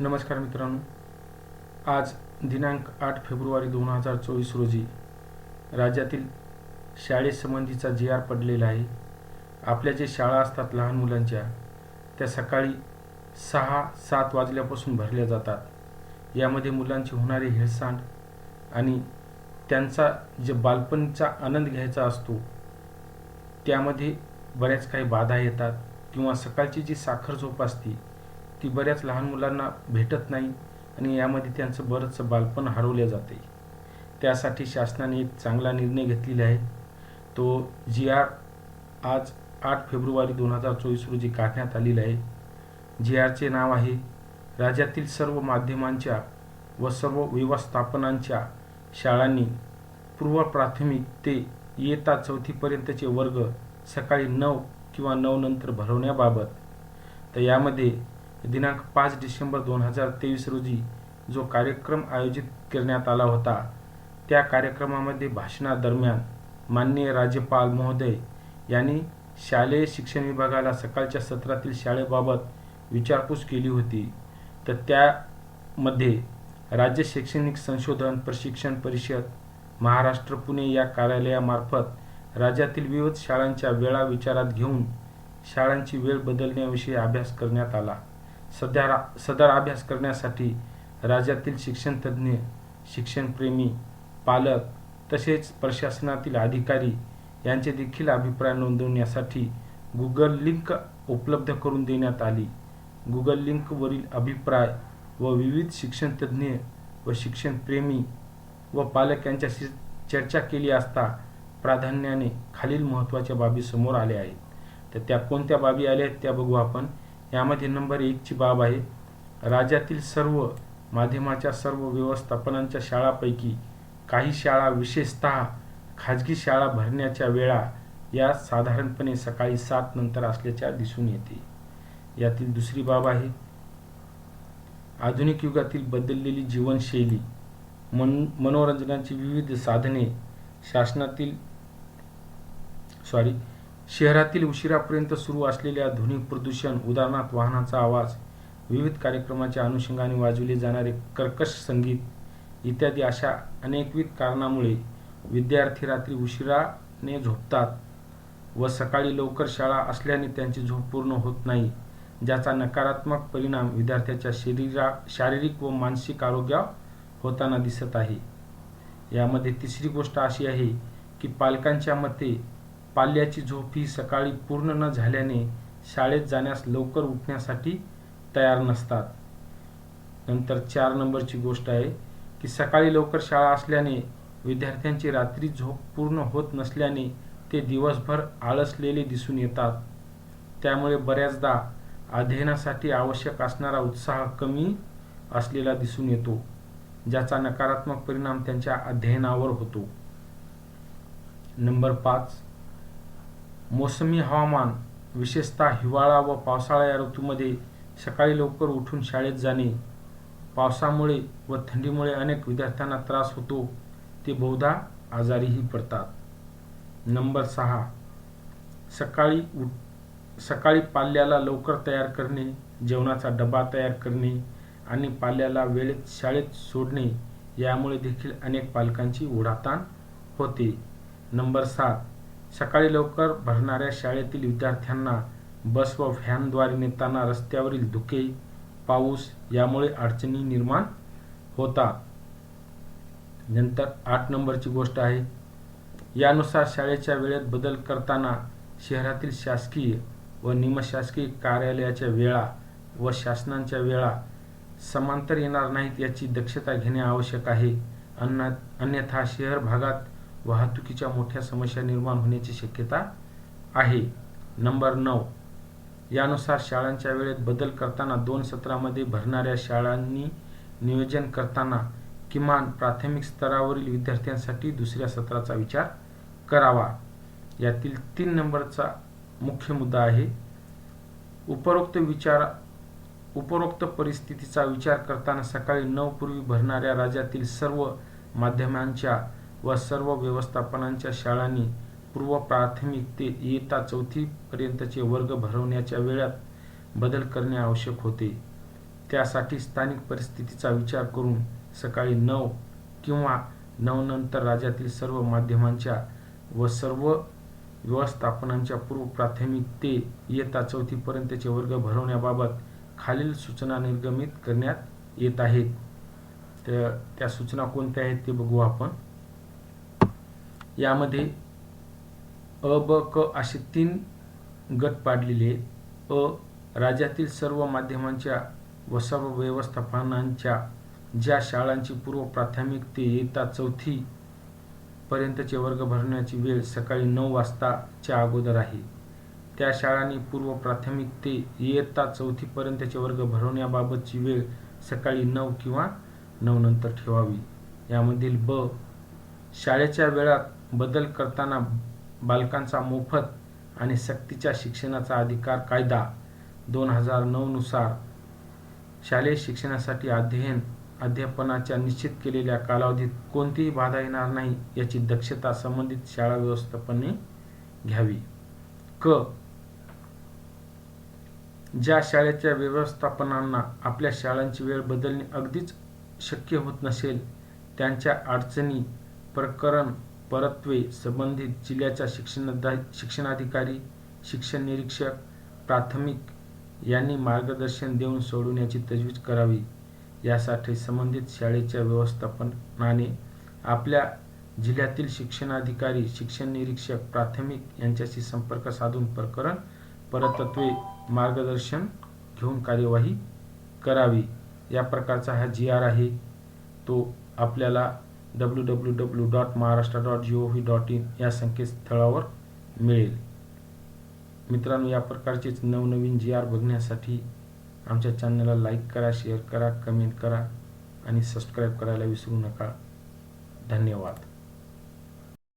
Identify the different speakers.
Speaker 1: नमस्कार मित्रांनो. आज दिनांक आठ फेब्रुवारी दोन हजार चोवीस रोजी राज्यातील शाळेसंबंधीचा जी आर पडलेला आहे. आपल्या जे शाळा असतात लहान मुलांच्या त्या सकाळी सहा सात वाजल्यापासून भरल्या जातात. यामध्ये मुलांची होणारी हेळसांड आणि त्यांचा जे बालपणीचा आनंद घ्यायचा असतो त्यामध्ये बऱ्याच काही बाधा येतात किंवा सकाळची जी साखर झोप असते ती बऱ्याच लहान मुलांना भेटत नाही आणि यामध्ये त्यांचं बरंचसं बालपण हरवले जाते. त्यासाठी शासनाने एक चांगला निर्णय घेतलेला आहे. तो जी आर आज आठ फेब्रुवारी दोन हजार चोवीस रोजी काढण्यात आलेला आहे. जी आरचे नाव आहे राज्यातील सर्व माध्यमांच्या व सर्व व्यवस्थापनांच्या शाळांनी पूर्व प्राथमिक ते इयत्ता चौथीपर्यंतचे वर्ग सकाळी नऊ किंवा नऊ नंतर भरवण्याबाबत. तर यामध्ये दिनांक पाच डिसेंबर दोन हजार तेवीस रोजी जो कार्यक्रम आयोजित करण्यात आला होता त्या कार्यक्रमामध्ये भाषणादरम्यान माननीय राज्यपाल महोदय यांनी शालेय शिक्षण विभागाला सकाळच्या सत्रातील शाळेबाबत विचारपूस केली होती. तर त्यामध्ये राज्य शैक्षणिक संशोधन प्रशिक्षण परिषद महाराष्ट्र पुणे या कार्यालयामार्फत राज्यातील विविध शाळांच्या वेळा विचारात घेऊन शाळांची वेळ बदलण्याविषयी अभ्यास करण्यात आला. सध्या रा सदर अभ्यास करण्यासाठी राज्यातील शिक्षणतज्ज्ञ शिक्षणप्रेमी पालक तसेच प्रशासनातील अधिकारी यांचे देखील अभिप्राय नोंदवण्यासाठी गुगल लिंक उपलब्ध करून देण्यात आली. गुगल लिंकवरील अभिप्राय व विविध शिक्षणतज्ज्ञ व शिक्षणप्रेमी व पालक यांच्याशी चर्चा केली असता प्राधान्याने खालील महत्त्वाच्या बाबी समोर आल्या आहेत. तर त्या कोणत्या बाबी आल्या आहेत त्या बघू आपण. यामध्ये नंबर एकची बाब आहे. राज्यातील सर्व माध्यमाच्या सर्व व्यवस्थापनांच्या शाळापैकी काही शाळा विशेषतः खाजगी शाळा भरण्याच्या वेळा या साधारणपणे सकाळी सात नंतर असल्याच्या दिसून येते. यातील दुसरी बाब आहे. आधुनिक युगातील बदललेली जीवनशैली मन मनोरंजनाची विविध साधने शासनातील सॉरी शहरातील उशिरापर्यंत सुरू असलेल्या ध्वनी प्रदूषण उदाहरणार्थ वाहनाचा आवाज विविध कार्यक्रमाच्या अनुषंगाने वाजविले जाणारे कर्कश संगीत इत्यादी अशा अनेकविध कारणामुळे विद्यार्थी रात्री उशिराने झोपतात व सकाळी लवकर शाळा असल्याने त्यांची झोप पूर्ण होत नाही ज्याचा नकारात्मक परिणाम विद्यार्थ्याच्या शरीरा शारीरिक व मानसिक आरोग्यावर होताना दिसत आहे. यामध्ये तिसरी गोष्ट अशी आहे की पालकांच्या मते पाल्याची झोप ही सकाळी पूर्ण न झाल्याने शाळेत जाण्यास लवकर उठण्यासाठी तयार नसतात. नंतर चार नंबरची गोष्ट आहे की सकाळी लवकर शाळा असल्याने विद्यार्थ्यांची रात्री झोप पूर्ण होत नसल्याने ते दिवसभर आळसलेले दिसून येतात. त्यामुळे बऱ्याचदा अध्ययनासाठी आवश्यक असणारा उत्साह कमी असलेला दिसून येतो ज्याचा नकारात्मक परिणाम त्यांच्या अध्ययनावर होतो. नंबर पाच मोसमी हवामान विशेषतः हिवाळा व पावसाळा या ऋतूमध्ये सकाळी लवकर उठून शाळेत जाणे. पावसामुळे व थंडीमुळे अनेक विद्यार्थ्यांना त्रास होतो ते बहुधा आजारीही पडतात. नंबर सहा सकाळी उठ सकाळी पाल्याला लवकर तयार करणे जेवणाचा डबा तयार करणे आणि पाल्याला वेळेत शाळेत सोडणे यामुळे देखील अनेक पालकांची ओढाताण होते. नंबर सात सकाळी लवकर भरणाऱ्या शाळेतील विद्यार्थ्यांना बस व व्हॅनद्वारे नेताना रस्त्यावरील धुके पाऊस यामुळे अडचणी निर्माण होतात नंतर आठ नंबरची गोष्ट आहे. यानुसार शाळेच्या वेळेत बदल करताना शहरातील शासकीय व निमशासकीय कार्यालयाच्या वेळा व शासनांच्या वेळा समांतर येणार नाहीत याची दक्षता घेणे आवश्यक आहे. अन्ना अन्यथा शहर भागात वाहतुकीच्या मोठ्या समस्या निर्माण होण्याची शक्यता आहे. नंबर नऊ. यानुसार शाळांच्या वेळेत बदल करताना दोन सत्रामध्ये भरणाऱ्या शाळांनी नियोजन करताना किमान प्राथमिक स्तरावरील विद्यार्थ्यांसाठी दुसऱ्या सत्राचा विचार करावा. यातील तीन नंबरचा मुख्य मुद्दा आहे. उपरोक्त विचार उपरोक्त परिस्थितीचा विचार करताना सकाळी नऊ पूर्वी भरणाऱ्या राज्यातील सर्व माध्यमांच्या व सर्व व्यवस्थापनांच्या शाळांनी पूर्व प्राथमिक ते इयत्ता चौथीपर्यंतचे वर्ग भरवण्याच्या वेळात बदल करणे आवश्यक होते. त्यासाठी स्थानिक परिस्थितीचा विचार करून सकाळी नऊ किंवा नऊ नंतर राज्यातील सर्व माध्यमांच्या व सर्व व्यवस्थापनांच्या पूर्व प्राथमिक ते इयत्ता चौथीपर्यंतचे वर्ग भरवण्याबाबत खालील सूचना निर्गमित करण्यात येत आहेत. तर त्या सूचना कोणत्या आहेत ते बघू आपण. यामध्ये अ ब क असे तीन गट पाडलेले आहेत. अ राज्यातील सर्व माध्यमांच्या व सर्व व्यवस्थापनांच्या ज्या शाळांची पूर्व प्राथमिक ते इयत्ता चौथी पर्यंतचे वर्ग भरण्याची वेळ सकाळी नऊ वाजताच्या अगोदर आहे. त्या शाळांनी पूर्व प्राथमिक ते इयत्ता चौथीपर्यंतचे वर्ग भरवण्याबाबतची वेळ सकाळी नऊ किंवा नऊ नंतर ठेवावी. यामधील ब शाळेच्या वेळात बदल करताना बालकांचा मोफत आणि सक्तीच्या शिक्षणाचा अधिकार कायदा दोन हजार नऊनुसार शालेय शिक्षणासाठी अध्ययन अध्यापनाच्या निश्चित केलेल्या कालावधीत कोणतीही बाधा येणार नाही याची दक्षता संबंधित शाळा व्यवस्थापने घ्यावी. क. ज्या शाळेच्या व्यवस्थापनांना आपल्या शाळांची वेळ बदलणे अगदीच शक्य होत नसेल त्यांच्या अडचणी प्रकरण परत्वे संबंधित जिल्ह्याच्या शिक्षणाधा शिक्षणाधिकारी शिक्षण निरीक्षक प्राथमिक यांनी मार्गदर्शन देऊन सोडवण्याची तजवीज करावी. यासाठी संबंधित शाळेच्या व्यवस्थापनाने आपल्या जिल्ह्यातील शिक्षणाधिकारी शिक्षण निरीक्षक प्राथमिक यांच्याशी संपर्क साधून प्रकरण परतत्वे मार्गदर्शन घेऊन कार्यवाही करावी. या प्रकारचा हा जी आर आहे तो आपल्याला W W W dot Maharashtra dot G O V dot in या संकेतस्थळावर मिळेल. मित्रांनो या प्रकारचेच नवनवीन जी आर बघण्यासाठी आमच्या चॅनलला लाईक करा शेअर करा कमेंट करा आणि सबस्क्राईब करायला विसरू नका. धन्यवाद.